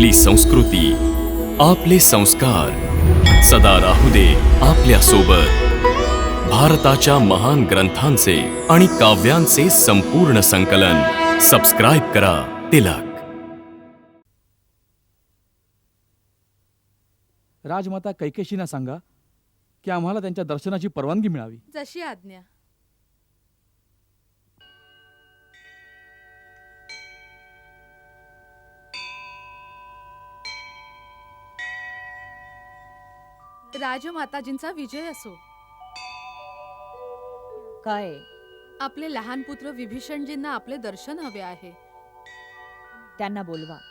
आपली संस्कृती आपले संस्कार. सदा राहू दे आपल्यासोबत भारताच्या महान ग्रंथांचे आणि काव्यांचे संपूर्ण संकलन. सबस्क्राईब करा तिलक. राजमाता कैकेशीना सांगा की आम्हाला त्यांच्या दर्शनाची परवानगी मिळावी. जशी आज्ञा. राजमाताजींचा विजय असो. काय? आपले लहान पुत्र विभीषणजींना आपले दर्शन हवे आहे. त्यांना बोलवा.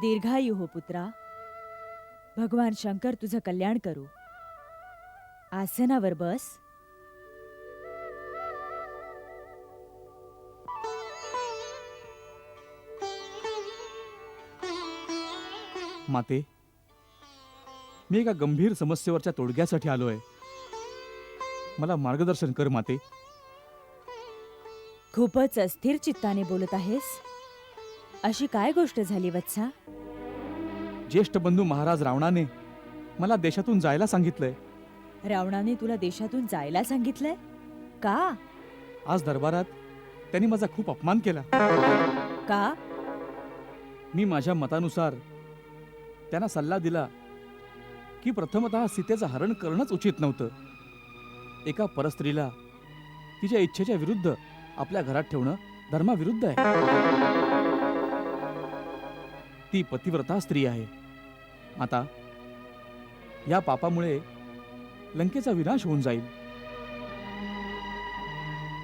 दीर्घायू हो पुत्रा. भगवान शंकर तुझं कल्याण करू. आसनावर बस. माते मी एका गंभीर समस्येवरच्या तोडग्यासाठी आलोय. मला मार्गदर्शन कर माते. खूपच अस्थिर चित्ताने बोलत आहेस. अशी काय गोष्ट झाली वत्सा? ज्येष्ठ बंधू महाराज रावणाने मला देशातून जायला सांगितलंय. रावणाने तुला देशातून जायला सांगितलंय? का? आज दरबारात त्यांनी माझा खूप अपमान केला. का? मी माझ्या मतानुसार त्यांना सल्ला दिला की प्रथमतः सीतेचं हरण करणंच उचित नव्हतं. एका परस्त्रीला तिच्या इच्छेच्या विरुद्ध आपल्या घरात ठेवणं धर्माविरुद्ध आहे. ती पतिव्रता स्त्री आहे. आता या पापामुळे लंकेचा विनाश होऊन जाईल.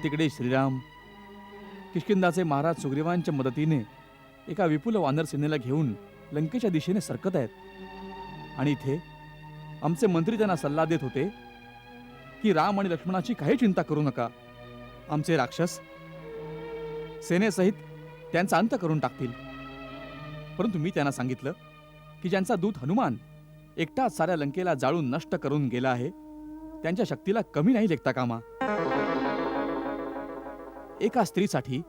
तिकडे श्रीराम किष्किंदाचे महाराज सुग्रीवांच्या मदतीने एका विपुल वानर सेनेला घेऊन लंकेच्या दिशेने सरकत आहेत. आणि इथे आमचे मंत्री त्यांना सल्ला देत होते की राम आणि लक्ष्मणाची काही चिंता करू नका. आमचे राक्षस सेनेसहित त्यांचा अंत करून टाकतील. परंतु मी त्यांना सांगितलं की ज्यांचा दूत हनुमान एकटाच साऱ्या लंकेला जाळून नष्ट करून गेला आहे त्यांच्या शक्तीला कमी नाही लेखता कामा. एका स्त्रीसाठी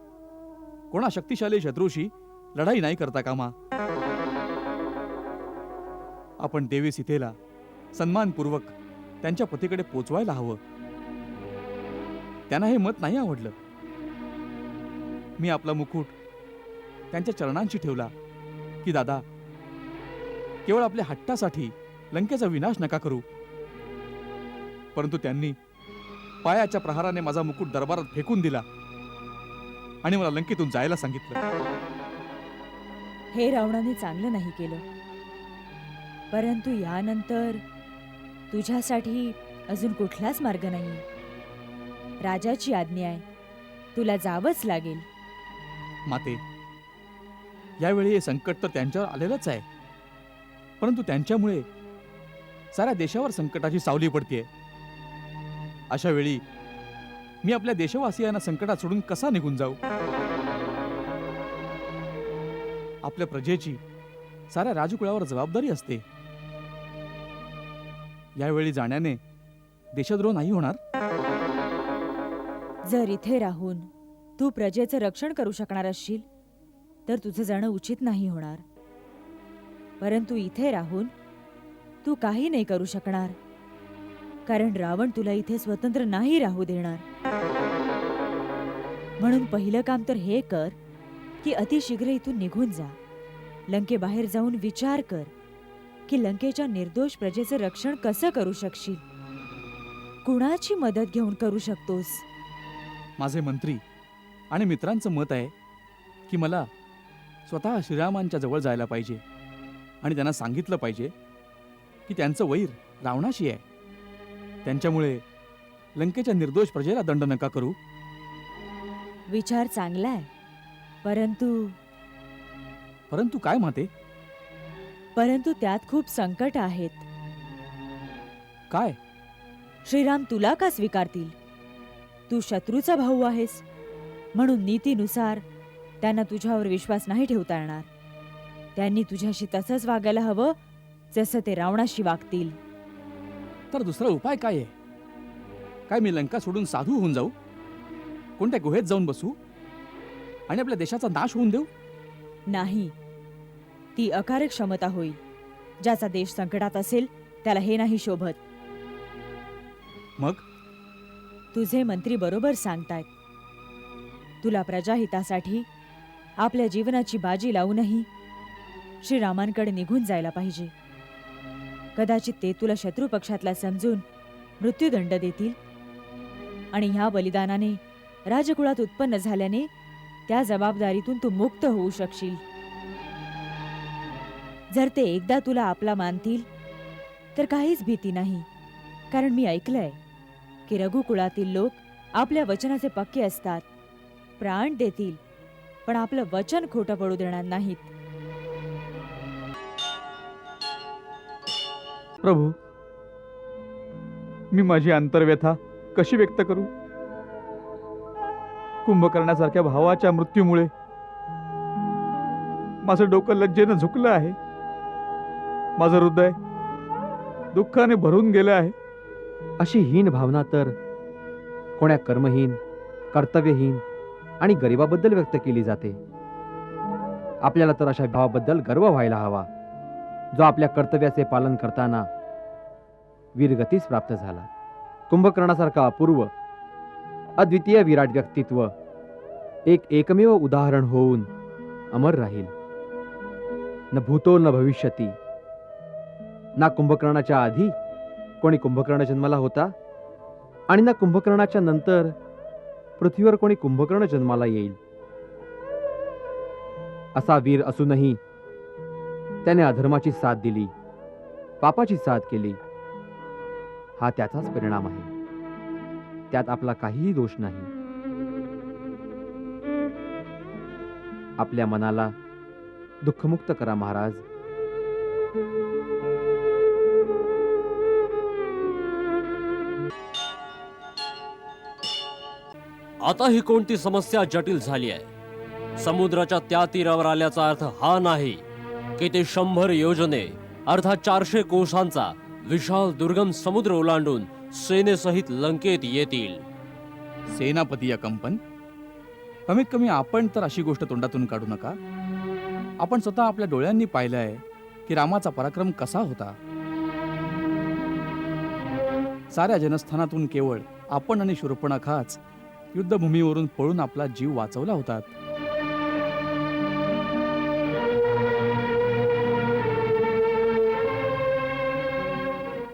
कोणा शक्तिशाली शत्रूशी लढाई नाही करता कामा. आपण देवी सीतेला सन्मानपूर्वक त्यांच्या पतीकडे पोचवायला हवं. त्यांना हे मत नाही आवडलं. मी आपला मुकुट त्यांच्या चरणांशी ठेवला. की दादा केवळ आपल्या हट्टासाठी लंकेचा विनाश नका करू. परंतु त्यांनी पायाच्या प्रहाराने माझा मुकुट दरबारात फेकून दिला आणि मला लंकेतून जायला सांगितलं. हे रावणाने चांगलं नाही केलं. परंतु यानंतर तुझ्यासाठी अजून कुठलाच मार्ग नाही. राजाची आज्ञा आहे. तुला जावंच लागेल. माते यावेळी हे संकट तर त्यांच्यावर आलेलंच आहे. परंतु त्यांच्यामुळे साऱ्या देशावर संकटाची सावली पडतीये. अशा वेळी मी आपल्या देशवासियांना संकटात सोडून कसा निघून जाऊ? आपल्या प्रजेची साऱ्या राजकुळावर जबाबदारी असते. यावेळी जाण्याने देशद्रोह नाही होणार? जर इथे राहून तू प्रजेचं रक्षण करू शकणार असशील तर तुझं जाणं उचित नाही होणार. परंतु इथे राहून तू काही नाही करू शकणार. कारण रावण तुला इथे स्वतंत्र नाही राहू देणार. म्हणून पहिलं काम तर हे कर की अतिशीघ्र इथून निघून जा. लंकेबाहेर जाऊन विचार कर की लंकेच्या निर्दोष प्रजेचं रक्षण कसं करू शकशील? कुणाची मदत घेऊन करू शकतोस? माझे मंत्री आणि मित्रांचं मत आहे की मला स्वतः श्रीरामांच्या जवळ जायला पाहिजे. आणि त्यांना सांगितलं पाहिजे की त्यांचं वैर रावणाशी आहे. त्यांच्यामुळे लंकेच्या निर्दोष प्रजेला दंड नका करू. विचार चांगला आहे. परंतु परंतु काय माते? परंतु त्यात खूप संकट आहेत. काय? श्रीराम तुला का स्वीकारतील? तू शत्रूचा भाऊ आहेस म्हणून नीतीनुसार त्यांना तुझ्यावर विश्वास नाही ठेवता येणार. त्यांनी तुझ्याशी तसंच वागायला हवं जसं ते रावणाशी वागतील. तर दुसरा उपाय काय आहे? काय मी लंका सोडून साधू होऊन जाऊ? कोणत्या गुहेत जाऊन बसू? आणि आपल्या देशाचा नाश होऊन देऊ? नाही. ती अकार्यक्षमता होईल. ज्याचा देश संकटात असेल त्याला हे नाही शोभत. मग? तुझे मंत्री बरोबर सांगतायत. तुला प्रजाहितासाठी आपल्या जीवनाची बाजी लावूनही श्रीरामांकडे निघून जायला पाहिजे. कदाचित ते तुला शत्रू पक्षातला समजून मृत्यूदंड देतील. आणि ह्या बलिदानाने राजकुळात उत्पन्न झाल्याने त्या जबाबदारीतून तू मुक्त होऊ शकशील. जर ते एकदा तुला आपला मानतील तर काहीच भीती नाही. कारण मी ऐकलंय की रघुकुळातील लोक आपल्या वचनाचे पक्के असतात. प्राण देतील. पण आपलं वचन खोटं पडू देणार नाहीत. प्रभू मी माझी अंतर्व्यथा कशी व्यक्त करू? कुंभकर्णासारख्या भावाच्या मृत्यूमुळे माझं डोकं लज्जेनं झुकलं आहे. माझं हृदय दुःखाने भरून गेलं आहे. अशी हीन भावना तर कोण्या कर्महीन कर्तव्यहीन आणि गरिबाबद्दल व्यक्त केली जाते. आपल्याला तर अशा भावाबद्दल गर्व व्हायला हवा जो आपल्या कर्तव्याचे पालन करताना वीरगतीस प्राप्त झाला. कुंभकर्णासारखा अपूर्व अद्वितीय विराट व्यक्तित्व एक एकमेव उदाहरण होऊन अमर राहील. न भूतो न भविष्यती. ना कुंभकर्णाच्या आधी कोणी कुंभकर्ण जन्माला होता आणि ना कुंभकर्णाच्या नंतर पृथ्वीवर कोणी कुंभकर्ण जन्माला येईल? असा वीर असूनही त्याने अधर्माची साथ दिली पापाची साथ केली. हा त्याचाच परिणाम आहे. त्यात आपला काहीही दोष नाही. आपल्या मनाला दुःखमुक्त करा महाराज. आता ही कोणती समस्या जटिल झाली आहे? समुद्राच्या त्या तीरावर आल्याचा अर्थ हा नाही की ते शंभर योजने अर्थात चारशे कोसांचा विशाल दुर्गम समुद्र ओलांडून सेनेसहित लंकेत येतील. सेनापती या कंपन कमीत कमी आपण तर अशी गोष्ट तोंडातून काढू नका. आपण स्वतः आपल्या डोळ्यांनी पाहिलं आहे की रामाचा पराक्रम कसा होता. साऱ्या जनस्थानातून केवळ आपण आणि शूर्पणखाच युद्धभूमीवरून पळून आपला जीव वाचवला होता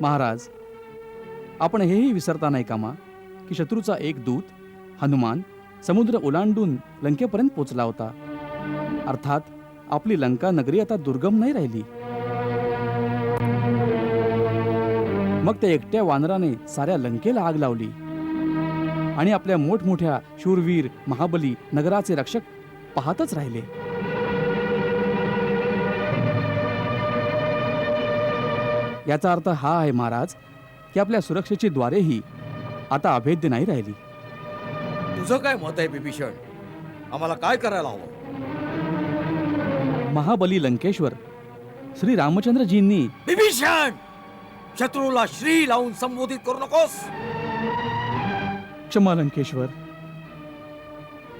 महाराज आपण हेही विसरता नाही कामा की शत्रूचा एक दूत हनुमान समुद्र ओलांडून लंकेपर्यंत पोचला होता. अर्थात आपली लंका नगरी आता दुर्गम नाही राहिली. मग त्या एकट्या वानराने साऱ्या लंकेला आग लावली. आणि आपल्या मोठमोठ्या शूरवीर महाबली नगराचे रक्षक पाहतच राहिले. याचा अर्थ हा आहे महाराज की आपल्या सुरक्षेची द्वारेही आता अभेद्य नाही राहिली. तुझं काय मत आहे बिभीषण? आम्हाला काय करायला हवं? महाबली लंकेश्वर श्री रामचंद्रजींनी बिभीषण! शत्रूला श्री लावून संबोधित करू नकोस! क्षमा लंकेश्वर.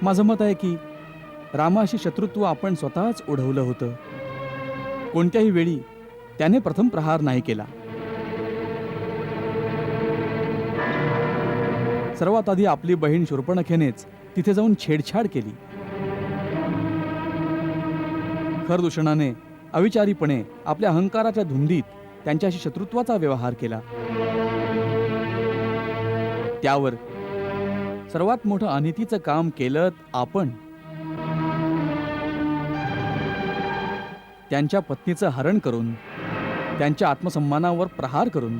माझं मत आहे की रामाशी शत्रुत्व आपण स्वतःच ओढवलं होतं. कोणत्याही वेळी त्याने प्रथम प्रहार नाही केला. सर्वात आधी आपली बहीण शूर्पणखेनेच तिथे जाऊन छेडछाड केली. खरदूषणाने अविचारीपणे आपल्या अहंकाराच्या धुंदीत त्यांच्याशी शत्रुत्वाचा व्यवहार केला. त्यावर सर्वात मोठं अनितीचं काम केलं आपण. त्यांच्या पत्नीचं हरण करून त्यांच्या आत्मसन्मानावर प्रहार करून.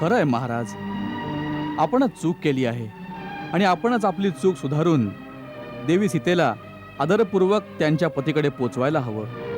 खरं आहे महाराज आपणच चूक केली आहे आणि आपणच आपली चूक सुधारून देवी सीतेला आदरपूर्वक त्यांच्या पतीकडे पोचवायला हवं.